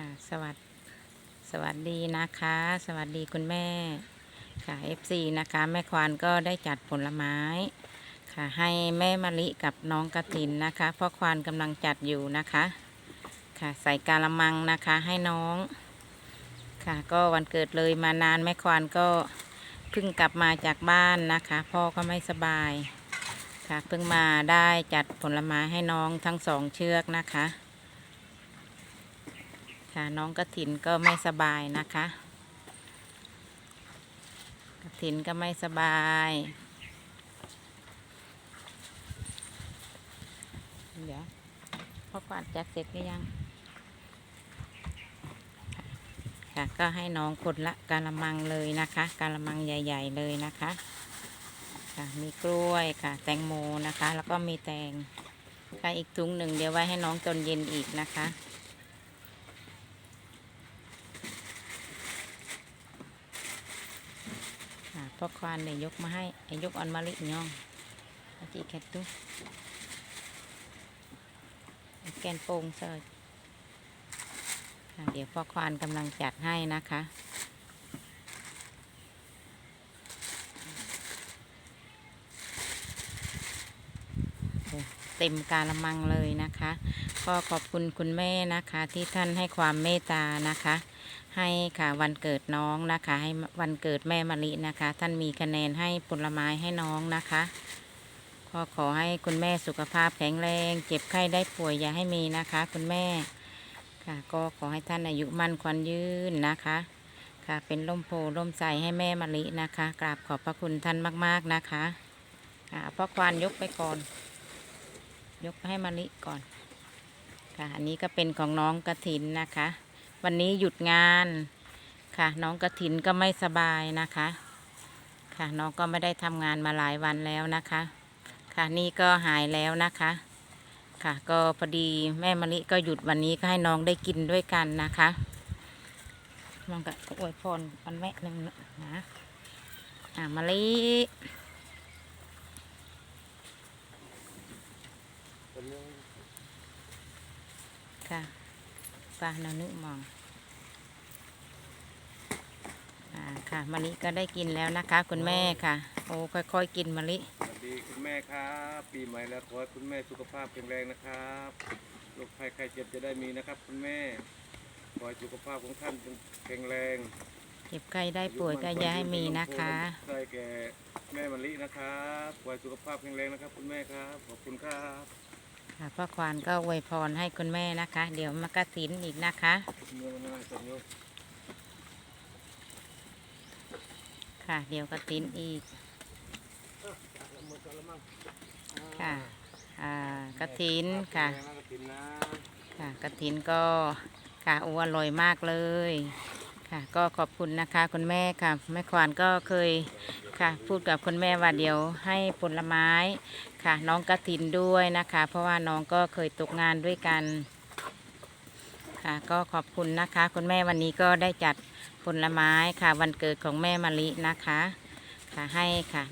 ค่ะ สวัสดสวัสดีนะคะ สวัสดีคุณแม่ ค่ะ FC นะคะ แม่ควานก็ได้จัดผลไม้ค่ะให้แม่มะลิกับน้องกระถินนะคะพราะควานกำลังจัดอยู่นะคะ ค่ะใส่กาละมังนะคะให้น้อง ค่ะก็วันเกิดเลยมานานแม่ควานก็เพิ่งกลับมาจากบ้านนะคะ พ่อก็ไม่สบาย ค่ะเพิ่งมาได้จัดผลไม้ให้น้องทั้งสองเชือกนะคะ ค่ะ น้องกระถินก็ไม่สบายนะคะกระถินก็ไม่สบาย เดี๋ยวพ่อกวาดจัดเสร็จหรือยัง ค่ะก็ให้น้องคนละกาละมังเลยนะคะกาละมังใหญ่ ๆ เลยนะคะค่ะมีกล้วยค่ะ แตงโมนะคะ แล้วก็มีแตงค่ะอีกถุงหนึ่งเดี๋ยวไว้ให้น้องตอนเย็นอีกนะคะ ค่ะ พ่อควานเนี่ยยกมาให้ไอ้ยกเอันมาลิยองอาจีแคตตุแกนโปงเสิร์เดี๋ยวพ่อควานกำลังจัดให้นะคะเต็มกาละมังเลยนะคะ ก็ขอบคุณคุณแม่นะคะที่ท่านให้ความเมตตานะคะ ให้ค่ะวันเกิดน้องนะคะ ให้วันเกิดแม่มะลินะคะ ท่านมีคะแนนให้ผลไม้ให้น้องนะคะก็ขอให้คุณแม่สุขภาพแข็งแรง เจ็บไข้ได้ป่วยอย่าให้มีนะคะ คุณแม่ค่ะ ก็ขอให้ท่านอายุมั่นขวัญยืนนะคะ ค่ะเป็นร่มโพร่มใสให้แม่มะลินะคะ กราบขอบพระคุณท่านมาก ๆนะคะค่ะพ่อควานยกไปก่อน ยกให้มะลิก่อนค่ะอันนี้ก็เป็นของน้องกระถินนะคะ วันนี้หยุดงานค่ะ น้องกระถินก็ไม่สบายนะคะ ค่ะน้องก็ไม่ได้ทำงานมาหลายวันแล้วนะคะ ค่ะนี่ก็หายแล้วนะคะ ค่ะก็พอดีแม่มะลิก็หยุดวันนี้ก็ให้น้องได้กินด้วยกันนะคะน้องก็อวยพรวันแม่หนึ่งนะอ่ามะลิค่ะป้านานึกมอง อ่า ค่ะมะลิก็ได้กินแล้วนะคะ คุณแม่ค่ะ โอ้ค่อยๆกินมะลิสวัสดีคุณแม่ครับ ปีใหม่แล้วขอให้คุณแม่สุขภาพแข็งแรงนะครับโรคภัยไข้เจ็บจะได้มีนะครับ คุณแม่ขอให้สุขภาพของท่านจงแข็งแรงเจ็บไข้ได้ป่วยก็อย่าให้มีนะคะใส่แก่แม่มะลินะครับขอให้สุขภาพแข็งแรงนะครับ คุณแม่ครับขอบคุณครับค่ะพ่อควานก็อวยพรให้คุณแม่นะคะ เดี๋ยวมากระสินอีกนะคะ เมื่อมาสัญญา ค่ะ เดี๋ยวกระสินอีก ค่ะ อ่ากระถินค่ะ ค่ะกระถินก็ค่ะโอ้อร่อยมากเลย ค่ะ ก็ขอบคุณนะคะ คุณแม่ค่ะแม่ควานก็เคยค่ะ พูดกับคุณแม่ว่าเดี๋ยวให้ผลไม้ค่ะ น้องกระถินด้วยนะคะ เพราะว่าน้องก็เคยตกงานด้วยกัน ค่ะก็ขอบคุณนะคะ คุณแม่วันนี้ก็ได้จัดผลไม้ค่ะ วันเกิดของแม่มะลินะคะ ค่ะให้ค่ะ